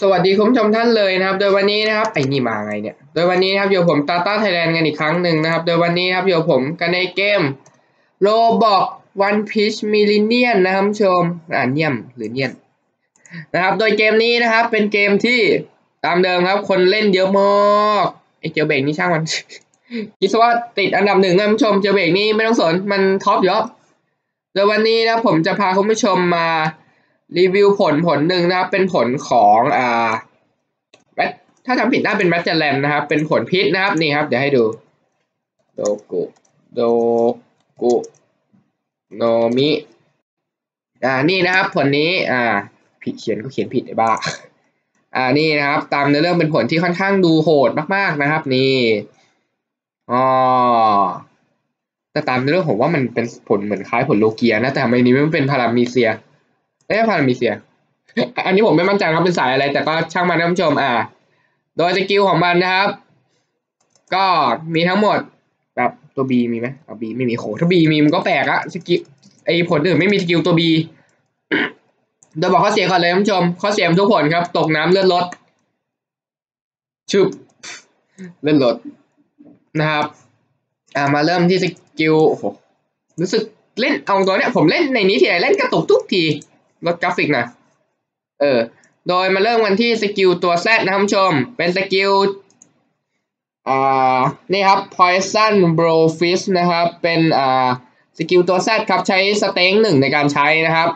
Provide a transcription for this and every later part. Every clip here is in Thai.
สวัสดีคุณผู้ชมท่านเลยนะครับ โดยวันนี้นะครับไอ้นี่มาไงเนี่ย โดยวันนี้นะครับอยู่ผมตาต้าไทยแลนด์กันอีกครั้งหนึ่งนะครับ โดยวันนี้นะครับอยู่ผมกันในเกมโรบอกวันพีชมิลิเนียนนะครับชมอ่านเนียมหรือเนียนนะครับ โดยเกมนี้นะครับ เป็นเกมที่ตามเดิมครับ คนเล่นเยอะมากไอ้เจอเบกนี่ช่างมันคิดซะว่าติดอันดับหนึ่งนะคุณผู้ชมเจอเบกนี่ไม่ต้องสนมันท็อปอยู่แล้วโดยวันนี้นะผมจะพาคุณผู้ชมมา รีวิวผลผลหนึ่งนะครับ เป็นผลของอ่าแบทถ้าจำผิดน่าเป็นแบทเจแลนนะครับ เป็นผลพิษนะครับนี่ครับ เดี๋ยวให้ดูโดกุโดกุโนมิอ่านี่นะครับ ผลนี้อ่าผิดเขียนก็เขียนผิดไอ้บ้าอ่านี่นะครับ ตามในเรื่องเป็นผลที่ค่อนข้างดูโหดมากๆนะครับ นี่อ๋อแต่ตามในเรื่องผมว่ามันเป็นผลเหมือนคล้ายผลโลเกียนะแต่ทำไมนี้มันเป็นพารามีเซีย อ้ยพารามีเซีย อันนี้ผมไม่มั่นใจครับเป็นสายอะไร แต่ก็ช่างมันท่านผู้ชมอ่า โดยสกิลของมันนะครับ ก็มีทั้งหมดแบบตัวบีมีไหมเอาบีไม่มีโหถ้าบีมีมันก็แปลกอะสกิลไอผลอื่นไม่มีสกิลตัวบีโดยบอกข้อเสียก่อนเลยท่านผู้ชมข้อเสียทุกผลครับ ตกน้ำเลือดลดชึบเลือดลดนะครับ อ่ามาเริ่มที่สกิลโอ้โหรู้สึกเล่นเอาตัวเนี้ยผมเล่นในนี้ทีไรเล่นกระตุกทุกที ลดกราฟิกนะเออ โดยมาเริ่มกันที่สกิลตัวแซนะครับผู้ชม เป็นสกิลอ่านี่ครับ poison blowfish นะครับ เป็นอ่าสกิลตัวแซครับใช้สเต็งหนึ่งในการใช้นะครับ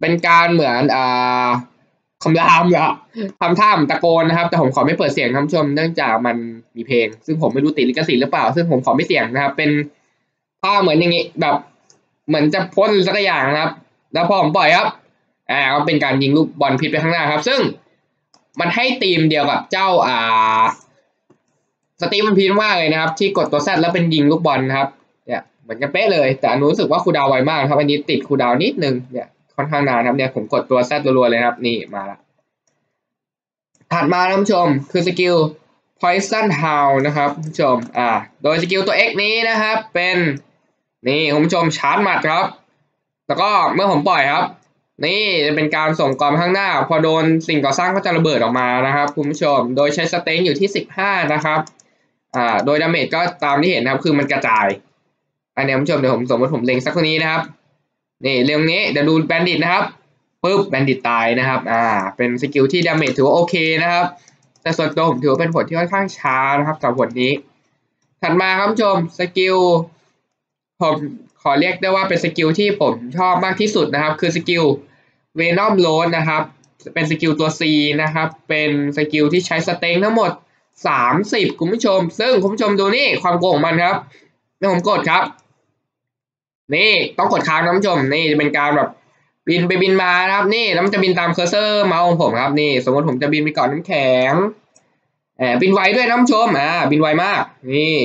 เป็นการเหมือนอ่าคำรามอะทำท่ามตะโกนนะครับ แต่ผมขอไม่เปิดเสียงท่านผู้ชมเนื่องจากมันมีเพลง ซึ่งผมไม่รู้ติดลิขสิทธิ์หรือเปล่า ซึ่งผมขอไม่เสียงนะครับ เป็นท่าเหมือนอย่างงี้แบบ เหมือนจะพ่นสักอย่างนะครับ แล้วพอผมปล่อยครับ อ่าก็เป็นการยิงลูกบอลพิษไปข้างหน้าครับ ซึ่งมันให้ตีมเดียวกับเจ้าอ่าสตีมันพีนมากเลยนะครับ ที่กดตัวแซดแล้วเป็นยิงลูกบอลนะครับเนี่ยเหมือนกันเป๊ะเลย แต่อันนู้รู้สึกว่าคูดาวไวมากครับอันนี้ติดคูดาวนิดนึงเนี่ยค่อนข้างนานครับเนี่ยผมกดตัวแซดรัวๆเลยครับ นี่มาละถัดมาท่านผู้ชมคือสกิล poison hound นะครับผู้ชม อ่า โดยสกิลตัว X นี้นะครับ เป็น นี่คุณผู้ชมชาร์จหมัดครับ แล้วก็เมื่อผมปล่อยครับ นี่จะเป็นการส่งกรข้างหน้า พอโดนสิ่งก่อสร้างก็จะระเบิดออกมานะครับคุณผู้ชม โดยใช้สเต็งอยู่ที่สิบห้านะครับอ่าโดยดาเมจก็ตามที่เห็นนะครับ คือมันกระจาย อันนี้คุณผู้ชมเดี๋ยวผมสมมติผมเล็งสักคนนี้นะครับ นี่เรื่องนี้เดี๋ยวดูแบนดิตนะครับปุ๊บแบนดิตตายนะครับอ่าเป็นสกิลที่ดาเมจถือว่าโอเคนะครับ แต่ส่วนตัวผมถือว่าเป็นผลที่ค่อนข้างช้านะครับสำหรับผลนี้ ถัดมาครับผู้ชมสกิลผม ขอเรียกได้ว่าเป็นสกิลที่ผมชอบมากที่สุดนะครับ คือสกิลเวนอมโรดนะครับ เป็นสกิลตัว C นะครับ เป็นสกิลที่ใช้สเต็งทั้งหมด 30 คุณผู้ชม ซึ่งคุณผู้ชมดูนี่ความโกงของมันครับนี่ผมกดครับ นี่ต้องกดค้างนะคุณผู้ชม นี่จะเป็นการแบบบินไปบินมานะครับ นี่แล้วมันจะบินตามเคอร์เซอร์เมาส์ของผมครับ นี่ สมมติผมจะบินไปเกาะน้ำแข็งแอบบินไวด้วยนะคุณผู้ชมอ่าบินไวมาก นี่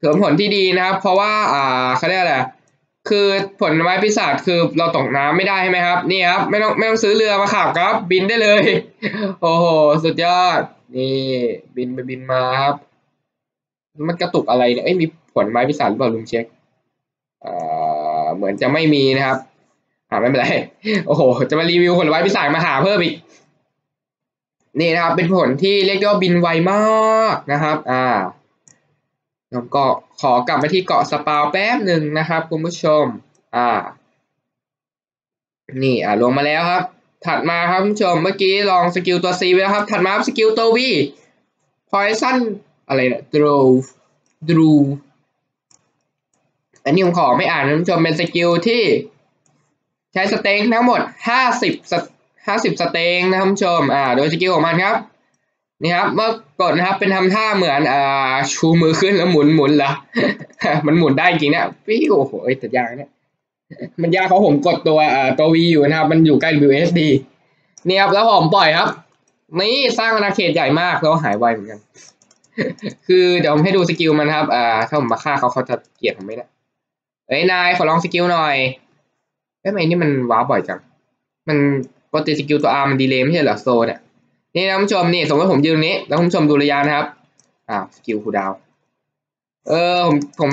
ถือผลที่ดีนะครับ เพราะว่าอ่าเขาเรียกอะไรคือผลไม้พิศาจคือเราตกน้ำไม่ได้ใช่ไหมครับ นี่ครับ ไม่ต้องไม่ต้องซื้อเรือมาขับครับ บินได้เลย โอ้โห สุดยอด นี่บินไปบินมาครับ มันกระตุกอะไรเนี่ยเอ้ยมีผลไม้พิศาจหรือเปล่าลุงเช็คอ่าเหมือนจะไม่มีนะครับอ่าไม่เป็นไร โอ้โห จะมารีวิวผลไม้พิศาจมาหาเพิ่มอีก นี่นะครับ เป็นผลที่เรียกได้ว่าบินไวมากนะครับ อ่า แล้วก็ขอกลับไปที่เกาะสปาวแป๊บหนึ่งนะครับคุณผู้ชม อ่า นี่อ่าลงมาแล้วครับ ถัดมาครับคุณผู้ชม เมื่อกี้ลองสกิลตัว C ไปแล้วครับ ถัดมาสกิลตัว V poison อะไรนี่ย draw draw อันนี้ผมขอไม่อ่านนะคุณผู้ชม เป็นสกิลที่ใช้สเต็งทั้งหมด 50 50 สเต็งนะครับคุณผู้ชม อ่า โดยสกิลของมันครับ นี่ครับ เมื่อ กดนะครับ เป็นทำท่าเหมือนอ่าชูมือขึ้นแล้วหมุนหมุนละมันหมุนได้จริงเนี่ยพี่โอ้โหแต่ยากเนี่ยมันยากเพราะผมกดตัวอ่าตัว V อยู่นะครับ มันอยู่ใกล้ WSD นี่ครับแล้วผมปล่อยครับ นี่สร้างอาณาเขตใหญ่มากแล้วหายไวเหมือนกัน คือเดี๋ยวผมให้ดูสกิลมันครับ อ่า ถ้าผมมาฆ่าเขาเขาจะเกลียดผมไหมเนี่ยเอ้ยนายขอลองสกิลหน่อยเอ้ยทำไมนี่มันว้าบ่อยจัง มันปกติสกิลตัว R มันดีเลยไม่ใช่เหรอโซเนี่ย นี่นะคุณผู้ชมนี่สมมติผมยืนนี้ แล้วคุณผู้ชมดูระยะนะครับอ่าสกิลคูดาว เออผมผม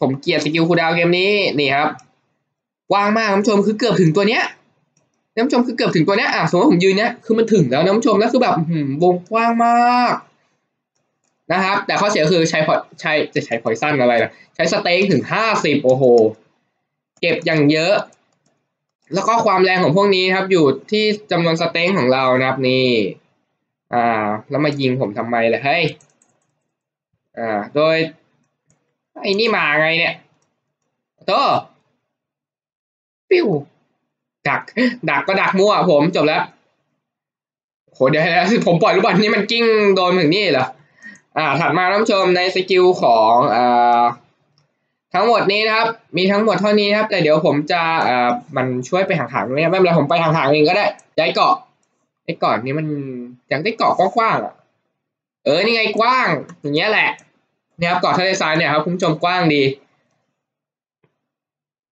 ผมเกลียดสกิลคูดาวเกมนี้นี่ครับกว้างมากคุณผู้ชมคือเกือบถึงตัวเนี้ยน้ำชมคือเกือบถึงตัวเนี้ยอะสมมติผมยืนเนี้ยคือมันถึงแล้วน้ำชมแล้วคือแบบหืมวงกว้างมากนะครับ แต่ข้อเสียคือใช้พอใช้จะใช้พอยสั้นอะไรนะใช้สเต็กถึงห้าสิบโอ้โห เก็บอย่างเยอะ แล้วก็ความแรงของพวกนี้ครับอยู่ที่จำนวนสเต็งของเรานะครับนี่ อ่า แล้วมายิงผมทำไมล่ะเฮ้ยอ่า โดย ไอ้นี่มาไงเนี่ยโตปิ้วดัก ดักก็ดักมั่วผมจบแล้วโหเดี๋ยวนะผมปล่อยลูกบอลนี่มันกิ้งโดนถึงนี่เหรออ่า ถัดมาท่านผู้ชมในสกิลของอ่าทั้งหมดนี้นะครับ มีทั้งหมดเท่านี้ครับ แต่เดี๋ยวผมจะอ่ามันช่วยไปห่างๆเนี่ยไม่เป็นไรผมไปห่างๆเองก็ได้ย้ายเกาะ ไอ้กาะนี้มันอยากได้เกาะกว้างๆอะ เออ นี่ไงกว้าง อย่างเงี้ยแหละเนี่ยครับเกาะทะเลทรายเนี่ยครับคุณผู้ชมกว้างดี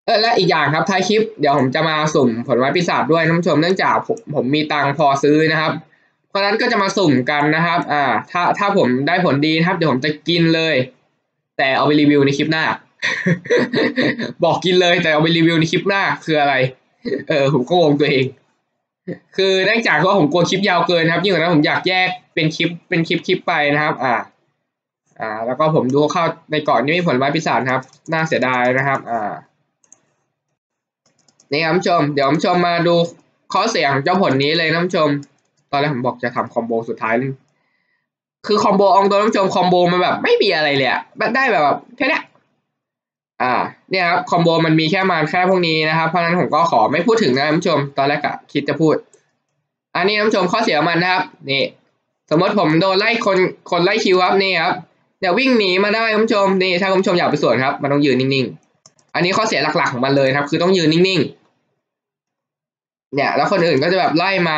เออและอีกอย่างครับท้ายคลิปเดี๋ยวผมจะมาสุ่มผลไม้ปีศาจด้วยท่านผู้ชมเนื่องจากผมผมมีตังพอซื้อนะครับ เพราะฉะนั้นก็จะมาสุ่มกันนะครับ อ่า ถ้าถ้าผมได้ผลดีนะครับ เดี๋ยวผมจะกินเลย แต่เอาไปรีวิวในคลิปหน้า บอกกินเลยแต่เอาไปรีวิวในคลิปหน้าคืออะไร เออผมก็งงตัวเอง คือเนื่องจากว่าผมกลัวคลิปยาวเกินครับยิ่งกว่านั้นผมอยากแยกเป็นคลิปเป็นคลิปคลิปไปนะครับ อ่า อ่า แล้วก็ผมดูเข้าในเกาะนี้มีผลไม้ปีศาจครับ น่าเสียดายนะครับ อ่า นี่ครับผู้ชม เดี๋ยวผู้ชมมาดูข้อเสียของเจ้าผลนี้เลยนะผู้ชม ตอนแรกผมบอกจะทำคอมโบสุดท้ายคือคอมโบอองตัวท่านผู้ชมคอมโบมันแบบไม่มีอะไรเลยอะได้แบบแค่นี้ อ่าเนี่ยครับคอมโบมันมีแค่มาแค่พวกนี้นะครับเพราะนั้นผมก็ขอไม่พูดถึงนะท่านผู้ชม ตอนแรกอะคิดจะพูด อันนี้ท่านผู้ชมข้อเสียมันนะครับนี่สมมติผมโดนไล่คนคนไล่คิวครับนี่ครับเดี๋ยววิ่งหนีมาได้ท่านผู้ชมนี่ถ้าคุณผู้ชมอยากไปสวนครับ มันต้องยืนนิ่งๆ อันนี้ข้อเสียหลักๆของมันเลยครับ คือต้องยืนนิ่งๆ เนี่ย แล้วคนอื่นก็จะแบบไล่มา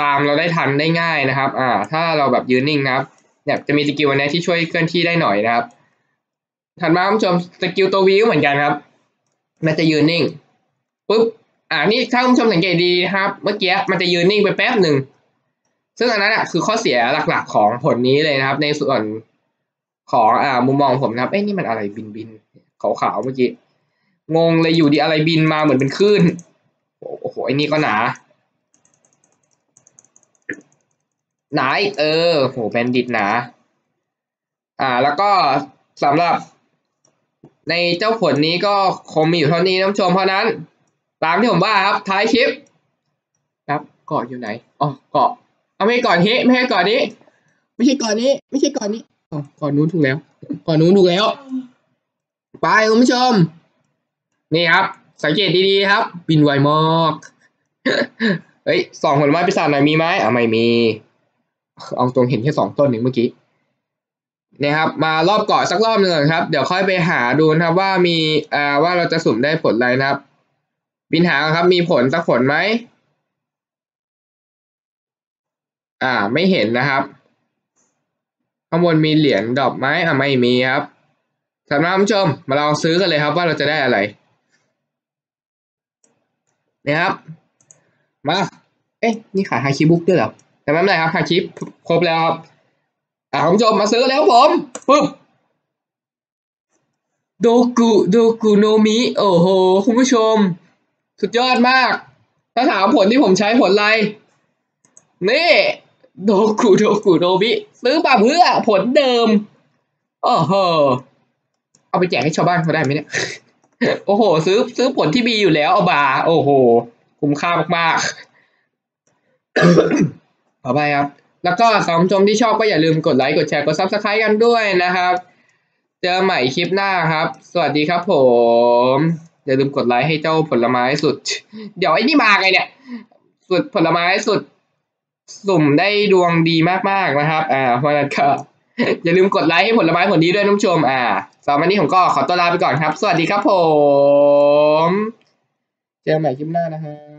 ตามเราได้ทันได้ง่ายนะครับ อ่า ถ้าเราแบบยืนนิ่งนะครับเนี่ยจะมีสกิลอันนี้ที่ช่วยเคลื่อนที่ได้หน่อยนะครับ ถัดมาคุณผู้ชมสกิลตัววีก็เหมือนกันครับ มันจะยืนนิ่งปุ๊บอ่านี่ถ้าคุณผู้ชมสังเกตดีครับ เมื่อกี้มันจะยืนนิ่งไปแป๊บหนึ่งซึ่งอันนั้นอะคือข้อเสียหลักๆของผลนี้เลยนะครับ ในส่วนของอ่ามุมมองผมนะครับเอ้ยนี่มันอะไรบินบินขาวๆเมื่อกี้งงเลยอยู่ดีอะไรบินมาเหมือนเป็นคลื่นโอ้โหไอ้นี่ก็หนาหนาอีกเออโหแบนดิตหนา อ่า แล้วก็สำหรับ ในเจ้าผลนี้ก็คงมีอยู่เท่านี้ท่านผู้ชมเพราะนั้น ตามที่ผมว่าครับท้ายคลิปครับเกาะอยู่ไหนอ๋อเกาะเอาไม่ใช่เกาะนี้ ไม่ใช่กาะนี้ ไม่ใช่กาะนี้ไม่ใช่กาะนี้อ๋อกาะนู้นถูกแล้วกาะนู้นถูกแล้วไปคุณผู้ชม นี่ครับ สังเกตดีๆครับ บินไวมากเฮ้ยสองผลไม้ปีศาจหน่อยมีไหมอะไม่มี เอาตรงเห็นแค่สองต้นหนึ่งเมื่อกี้ นะครับมารอบเกาะสักรอบหนึ่งครับ เดี๋ยวค่อยไปหาดูนะครับ ว่ามีอ่าว่าเราจะสุ่มได้ผลอะไรนะครับบินหาครับ มีผลสักผลไหมอ่า ไม่เห็นนะครับ ข้างบนมีเหรียญดอกไม้อะไม่มีครับสำหรับผู้ชมมาลองซื้อกันเลยครับ ว่าเราจะได้อะไรนะครับ มา เอ๊ะนี่ขายฮาคิบุ๊กด้วยเหรอแต่ไม่เป็นไรครับฮาคิครบแล้วครับ อ่าคุณผู้ชมมาซื้อแล้วผมปึ๊บโดกุโดกุโนมิโอ้โห คุณผู้ชม สุดยอดมาก ถ้าถามผลที่ผมใช้ผลอะไร นี่โดกุโดกุโนมิซื้อมาเพื่อผลเดิมโอ้โหเอาไปแจกให้ชาวบ้านเขาได้ไหมเนี่ย โอ้โห ซื้อซื้อผลที่มีอยู่แล้วเอาบาโอ้โห คุ้มค่ามากๆขอไปครับ แล้วก็สำหรับผู้ชมที่ชอบก็อย่าลืมกดไลค์กดแชร์กดซับสไครต์กันด้วยนะครับ เจอใหม่คลิปหน้าครับ สวัสดีครับผม อย่าลืมกดไลค์ให้เจ้าผลไม้สุด เดี๋ยวไอ้นี่มาไงเนี่ย สุดผลไม้สุด สุ่มได้ดวงดีมากๆนะครับ อ่าเพราะนั้นก็อย่าลืมกดไลค์ให้ผลไม้ผลนี้ด้วยท่านผู้ชม อ่าสำหรับวันนี้ผมก็ขอตัวลาไปก่อนครับ สวัสดีครับผม เจอกันใหม่คลิปหน้านะฮะ